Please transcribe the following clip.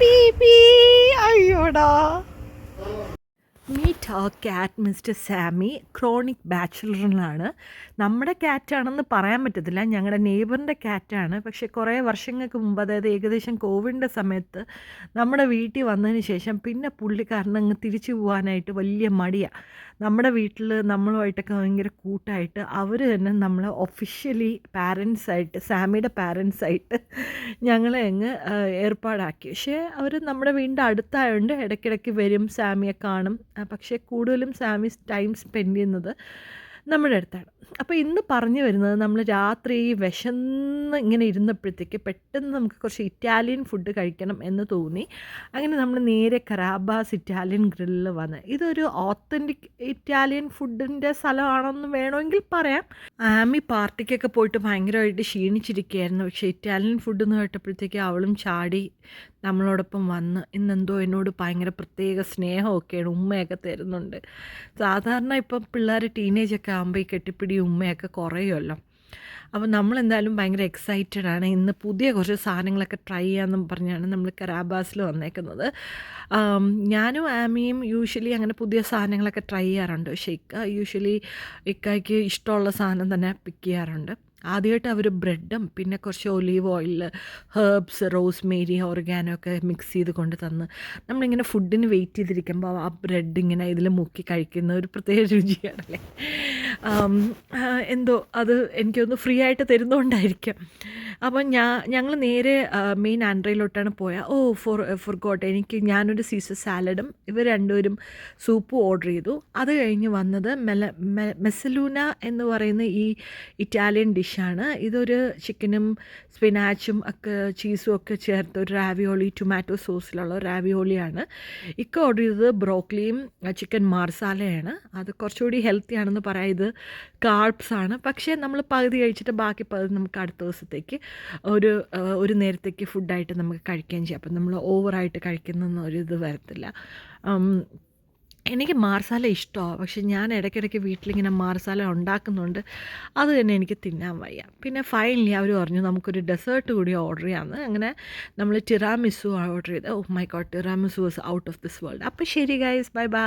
Baby അയ്യോടാ. ആ cat mister Sami chronic ബാച്ചിലറിനാണ് നമ്മുടെ ക്യാറ്റാണെന്ന് പറയാൻ പറ്റത്തില്ല. ഞങ്ങളുടെ നെയ്ബറിന്റെ ക്യാറ്റാണ് പക്ഷേ കുറേ വർഷങ്ങൾക്ക് മുമ്പ് അതായത് ഏകദേശം കോവിഡിന്റെ സമയത്ത് നമ്മുടെ വീട്ടിൽ വന്നതിന് ശേഷം പിന്നെ പുള്ളിക്കാരൻ അങ്ങ് തിരിച്ചു പോകാനായിട്ട് വലിയ മടിയാണ് നമ്മുടെ വീട്ടിൽ നമ്മളുമായിട്ടൊക്കെ ഭയങ്കര കൂട്ടായിട്ട് അവർ തന്നെ നമ്മളെ ഒഫീഷ്യലി പാരൻസായിട്ട് സാമിയുടെ പാരൻസായിട്ട് ഞങ്ങളെ അങ്ങ് ഏർപ്പാടാക്കി. പക്ഷേ അവർ നമ്മുടെ വീടിന്റെ അടുത്തായതുകൊണ്ട് ഇടയ്ക്കിടയ്ക്ക് വരും സാമിയെ കാണും. പക്ഷേ കൂടുതലും സാമി ടൈം സ്പെൻഡ് ചെയ്യുന്നത്. നമ്മുടെ അടുത്താണ്. അപ്പോൾ ഇന്ന് പറഞ്ഞു വരുന്നത് നമ്മൾ രാത്രി വിശന്ന് ഇങ്ങനെ ഇരുന്നപ്പോഴത്തേക്ക് പെട്ടെന്ന് നമുക്ക് കുറച്ച് ഇറ്റാലിയൻ ഫുഡ് കഴിക്കണം എന്ന് തോന്നി. അങ്ങനെ നമ്മൾ നേരെ കറാബാസ് ഇറ്റാലിയൻ ഗ്രില്ലിൽ വന്ന്. ഇതൊരു ഓത്തന്റിക് ഇറ്റാലിയൻ ഫുഡിന്റെ സ്ഥലമാണെന്ന് വേണമെങ്കിൽ പറയാം. ആമി പാർട്ടിക്കൊക്കെ പോയിട്ട് ഭയങ്കരമായിട്ട് ക്ഷീണിച്ചിരിക്കുകയായിരുന്നു. പക്ഷേ ഇറ്റാലിയൻ ഫുഡ് എന്ന് കേട്ടപ്പോഴത്തേക്ക് അവളും ചാടി നമ്മളോടൊപ്പം വന്ന് ഇന്നെന്തോ എന്നോട് ഭയങ്കര പ്രത്യേക സ്നേഹമൊക്കെയാണ് ഉമ്മയൊക്കെ തരുന്നുണ്ട്. സാധാരണ ഇപ്പം പിള്ളേർ ടീനേജൊക്കെ ആകുമ്പോൾ ഈ കെട്ടിപ്പിടി ഉമ്മയൊക്കെ കുറയുമല്ലോ. അപ്പോൾ നമ്മളെന്തായാലും ഭയങ്കര എക്സൈറ്റഡ് ആണ്. ഇന്ന് പുതിയ കുറച്ച് സാധനങ്ങളൊക്കെ ട്രൈ ചെയ്യാമെന്നും പറഞ്ഞാണ് നമ്മൾ കരാബാസിൽ വന്നേക്കുന്നത്. ഞാനും ആമിയും യൂഷ്വലി അങ്ങനെ പുതിയ സാധനങ്ങളൊക്കെ ട്രൈ ചെയ്യാറുണ്ട്. പക്ഷേ ഇക്ക യൂഷ്വലി ഇക്കയ്ക്ക് ഇഷ്ടമുള്ള സാധനം തന്നെ പിക്ക് ചെയ്യാറുണ്ട്. ആദ്യമായിട്ട് അവർ ബ്രെഡും പിന്നെ കുറച്ച് olive oil herbs rosemary oregano ഒക്കെ മിക്സ് ചെയ്ത് കൊണ്ട് തന്ന്. നമ്മളിങ്ങനെ ഫുഡിന് വെയിറ്റ് ചെയ്തിരിക്കുമ്പോൾ ആ ബ്രെഡ് ഇങ്ങനെ ഇതിൽ മുക്കി കഴിക്കുന്ന ഒരു പ്രത്യേക രുചിയാണല്ലേ? എന്തോ അത് എനിക്കൊന്ന് ഫ്രീ ആയിട്ട് തരുന്നുകൊണ്ടായിരിക്കാം അപ്പം ഞാൻ ഞങ്ങൾ നേരെ മെയിൻ ആൻഡ്രയിലോട്ടാണ് പോയത് ഓ ഫോർ ഫോർ ഗോട്ട് എനിക്ക് ഞാനൊരു സീസർ സാലഡും ഇവർ രണ്ടുപേരും സൂപ്പും ഓർഡർ ചെയ്തു. അത് കഴിഞ്ഞ് വന്നത് മെല മെസലൂന എന്ന് പറയുന്ന ഈ ഇറ്റാലിയൻ ഡിഷാണ് ഇതൊരു ചിക്കനും സ്പിനാച്ചും ഒക്കെ ചീസും ഒക്കെ ചേർത്ത് ഒരു റാവിയോളി ടൊമാറ്റോ സോസിലുള്ള റാവിയോളിയാണ് ഇക്ക ഓർഡർ ചെയ്തത് ബ്രോക്ലിയും ചിക്കൻ മാർസാലയാണ് അത് കുറച്ചുകൂടി ഹെൽത്തി ആണെന്ന് പറയാം ഇത് കാർബ്സ് ആണ്. പക്ഷേ നമ്മൾ പകുതി കഴിച്ചിട്ട് ബാക്കി പകുതി നമുക്ക് അടുത്ത ദിവസത്തേക്ക് ഒരു ഒരു നേരത്തേക്ക് ഫുഡായിട്ട് നമുക്ക് കഴിക്കുകയും ചെയ്യാം. അപ്പം നമ്മൾ ഓവറായിട്ട് കഴിക്കുന്നൊന്നും ഒരു ഇത് വരത്തില്ല. എനിക്ക് മാർസാല ഇഷ്ടമാണ് പക്ഷെ ഞാൻ ഇടയ്ക്കിടയ്ക്ക് വീട്ടിലിങ്ങനെ മാർസാല ഉണ്ടാക്കുന്നുണ്ട് അത് തന്നെ എനിക്ക് തിന്നാൻ വയ്യ. പിന്നെ ഫൈനലി അവർ പറഞ്ഞു നമുക്കൊരു ഡെസേർട്ട് കൂടി ഓർഡർ ചെയ്യാമെന്ന് അങ്ങനെ നമ്മൾ ടിറാമിസു ഓർഡർ ചെയ്ത് ഓ my god tiramisu was out of this world അപ്പോൾ ശരി ഗൈസ് ബൈ ബൈ